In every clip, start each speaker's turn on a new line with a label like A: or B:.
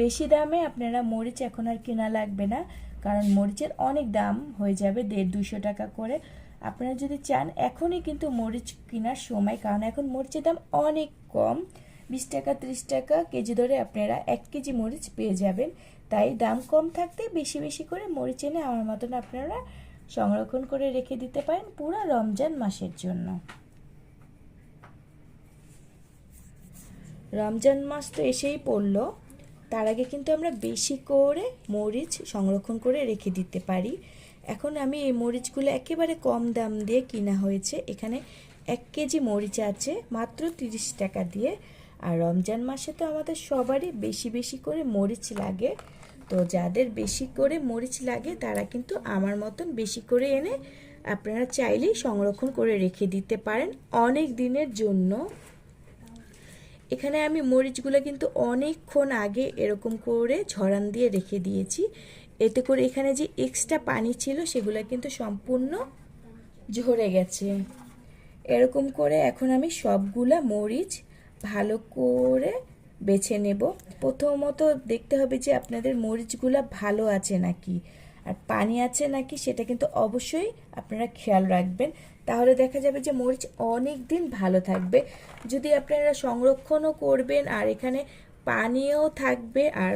A: বেশি দামে আপনারা মরিচ এখন আর কেনা লাগবে না, কারণ মরিচের অনেক দাম হয়ে যাবে দেড় দুশো টাকা করে। আপনারা যদি চান, এখনই কিন্তু মরিচ কেনার সময়, কারণ এখন মরিচের দাম অনেক কম। বিশ টাকা, ত্রিশ টাকা কেজি ধরে আপনারা এক কেজি মরিচ পেয়ে যাবেন। তাই দাম কম থাকতে বেশি বেশি করে মরিচ এনে আমার মতন আপনারা সংরক্ষণ করে রেখে দিতে পারেন পুরো রমজান মাসের জন্য। রমজান মাস তো এসেই পড়ল। তার আগে কিন্তু আমরা বেশি করে মরিচ সংরক্ষণ করে রেখে দিতে পারি। এখন আমি এই মরিচগুলো একেবারে কম দাম দিয়ে কিনা হয়েছে। এখানে এক কেজি মরিচ আছে, মাত্র তিরিশ টাকা দিয়ে। আর রমজান মাসে তো আমাদের সবারই বেশি বেশি করে মরিচ লাগে। তো যাদের বেশি করে মরিচ লাগে, তারা কিন্তু আমার মতন বেশি করে এনে আপনারা চাইলেই সংরক্ষণ করে রেখে দিতে পারেন অনেক দিনের জন্য। এখানে আমি মরিচগুলো কিন্তু অনেকক্ষণ আগে এরকম করে ঝরান দিয়ে রেখে দিয়েছি। এতে করে এখানে যে এক্সট্রা পানি ছিল সেগুলো কিন্তু সম্পূর্ণ ঝরে গেছে। এরকম করে এখন আমি সবগুলা মরিচ ভালো করে বেছে নেব। প্রথমত দেখতে হবে যে আপনাদের মরিচগুলো ভালো আছে নাকি। আর পানি আছে নাকি সেটা কিন্তু অবশ্যই আপনারা খেয়াল রাখবেন। তাহলে দেখা যাবে যে মরিচ অনেক দিন ভালো থাকবে। যদি আপনারা সংরক্ষণও করবেন আর এখানে পানিও থাকবে আর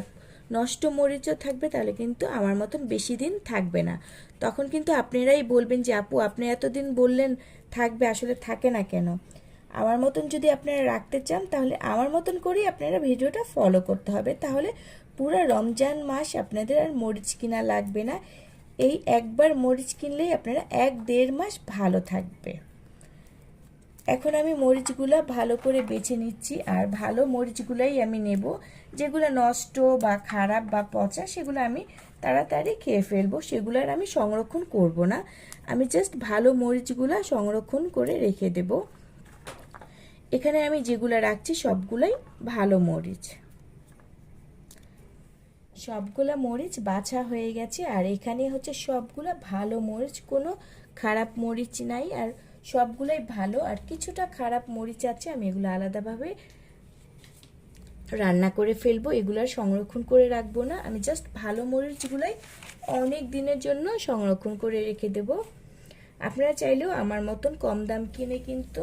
A: নষ্ট মরিচও থাকবে, তাহলে কিন্তু আমার মতন বেশি দিন থাকবে না। তখন কিন্তু আপনারাই বলবেন যে, আপু, আপনি এতদিন বললেন থাকবে, আসলে থাকে না কেন? আমার মতন যদি আপনারা রাখতে চান, তাহলে আমার মতন করেই আপনারা ভিডিওটা ফলো করতে হবে। তাহলে পুরো রমজান মাস আপনাদের আর মরিচ কিনা লাগবে না। এই একবার মরিচ কিনলেই আপনারা এক দেড় মাস ভালো থাকবে। এখন আমি মরিচগুলো ভালো করে বেছে নিচ্ছি আর ভালো মরিচগুলাই আমি নেব। যেগুলো নষ্ট বা খারাপ বা পচা সেগুলো আমি তাড়াতাড়ি খেয়ে ফেলব সেগুলো আর আমি সংরক্ষণ করব না। আমি জাস্ট ভালো মরিচগুলো সংরক্ষণ করে রেখে দেব। এখানে আমি যেগুলো রাখছি সবগুলোই ভালো মরিচ। সবগুলা মরিচ বাছা হয়ে গেছে, আর এখানে হচ্ছে সবগুলা ভালো মরিচ, কোনো খারাপ মরিচ নাই, আর সবগুলাই ভালো, আর কিছুটা খারাপ মরিচ আছে, আমি এগুলো আলাদাভাবে রান্না করে ফেলব, এগুলো সংরক্ষণ করে রাখব না, আমি জাস্ট ভালো মরিচগুলাই অনেক দিনের জন্য সংরক্ষণ করে রেখে দেব। আপনারা চাইলেও আমার মতন কম দাম কিনে কিন্তু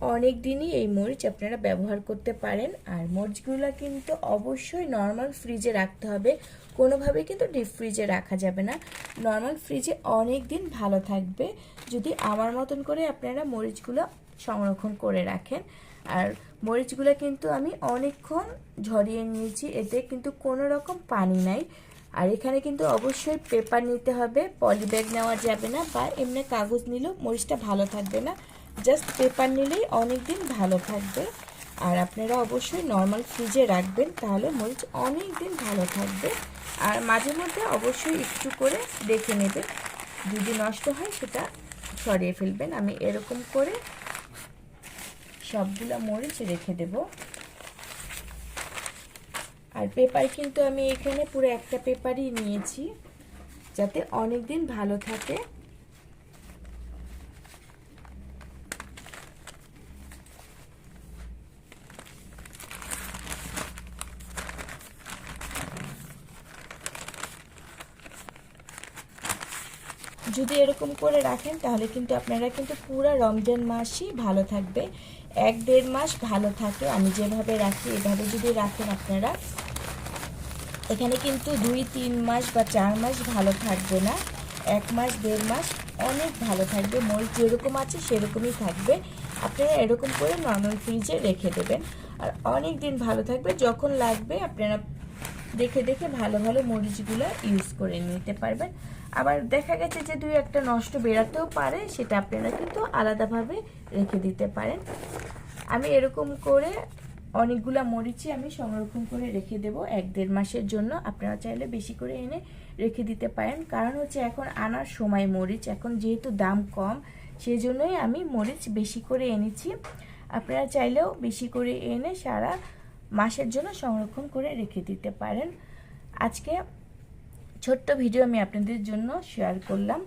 A: অনেক দিনই এই মরিচ আপনারা ব্যবহার করতে পারেন। আর মরিচগুলো কিন্তু অবশ্যই নর্মাল ফ্রিজে রাখতে হবে। কোনোভাবে কিন্তু ডিপ ফ্রিজে রাখা যাবে না। নর্মাল ফ্রিজে অনেক দিন ভালো থাকবে। যদি আমার মতন করে আপনারা মরিচগুলো সংরক্ষণ করে রাখেন। আর মরিচগুলো কিন্তু আমি অনেকক্ষণ ঝরিয়ে নিয়েছি। এতে কিন্তু কোনো রকম পানি নাই। আর এখানে কিন্তু অবশ্যই পেপার নিতে হবে। পলি ব্যাগ নেওয়া যাবে না বা এমনি কাগজ নিলেও মরিচটা ভালো থাকবে না। জাস্ট পেপার নিলেই অনেক দিন ভালো থাকবে। আর আপনারা অবশ্যই নর্মাল ফ্রিজে রাখবেন, তাহলে মরিচ অনেক দিন ভালো থাকবে। আর মাঝে মধ্যে অবশ্যই একটু করে দেখে নেবেন। যদি নষ্ট হয় সেটা সরিয়ে ফেলবেন। আমি এরকম করে সবগুলো মরিচ রেখে দেব। আর পেপার কিন্তু আমি এখানে পুরো একটা পেপারই নিয়েছি, যাতে অনেক দিন ভালো থাকে। যদি এরকম করে রাখেন, তাহলে কিন্তু আপনারা কিন্তু পুরো রমজান মাসই ভালো থাকবে। এক দেড় মাস ভালো থাকে। আমি যেভাবে রাখি, এভাবে যদি রাখেন আপনারা, এখানে কিন্তু দুই, তিন মাস বা চার মাস ভালো থাকবে না। এক মাস, দেড় মাস অনেক ভালো থাকবে। মরিচ যেরকম আছে, সেরকমই থাকবে। আপনারা এরকম করে নর্মাল ফ্রিজে রেখে দেবেন। আর অনেক দিন ভালো থাকবে। যখন লাগবে, আপনারা দেখে দেখে ভালো ভালো মরিচগুলো ইউজ করে নিতে পারবেন। আবার দেখা গেছে যে দুই একটা নষ্ট বেরাতেও পারে, সেটা আপনারা কিন্তু আলাদাভাবে রেখে দিতে পারেন। আমি এরকম করে অনেকগুলা মরিচই আমি সংরক্ষণ করে রেখে দেব। এক দেড় মাসের জন্য আপনারা চাইলে বেশি করে এনে রেখে দিতে পারেন। কারণ হচ্ছে এখন আনার সময় মরিচ, এখন যেহেতু দাম কম সেই জন্যই আমি মরিচ বেশি করে এনেছি। আপনারা চাইলেও বেশি করে এনে সারা মাসের জন্য সংরক্ষণ করে রেখে দিতে পারেন। আজকে ছোট্ট ভিডিও আমি আপনাদের জন্য শেয়ার করলাম।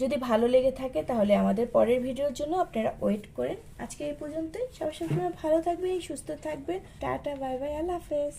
A: যদি ভালো লেগে থাকে তাহলে আমাদের পরের ভিডিওর জন্য আপনারা ওয়েট করেন। আজকে এই পর্যন্তই। সব সবসময় ভালো থাকবেন, সুস্থ থাকবেন। টাটা বাই বাই আল্লাহ হাফেজ।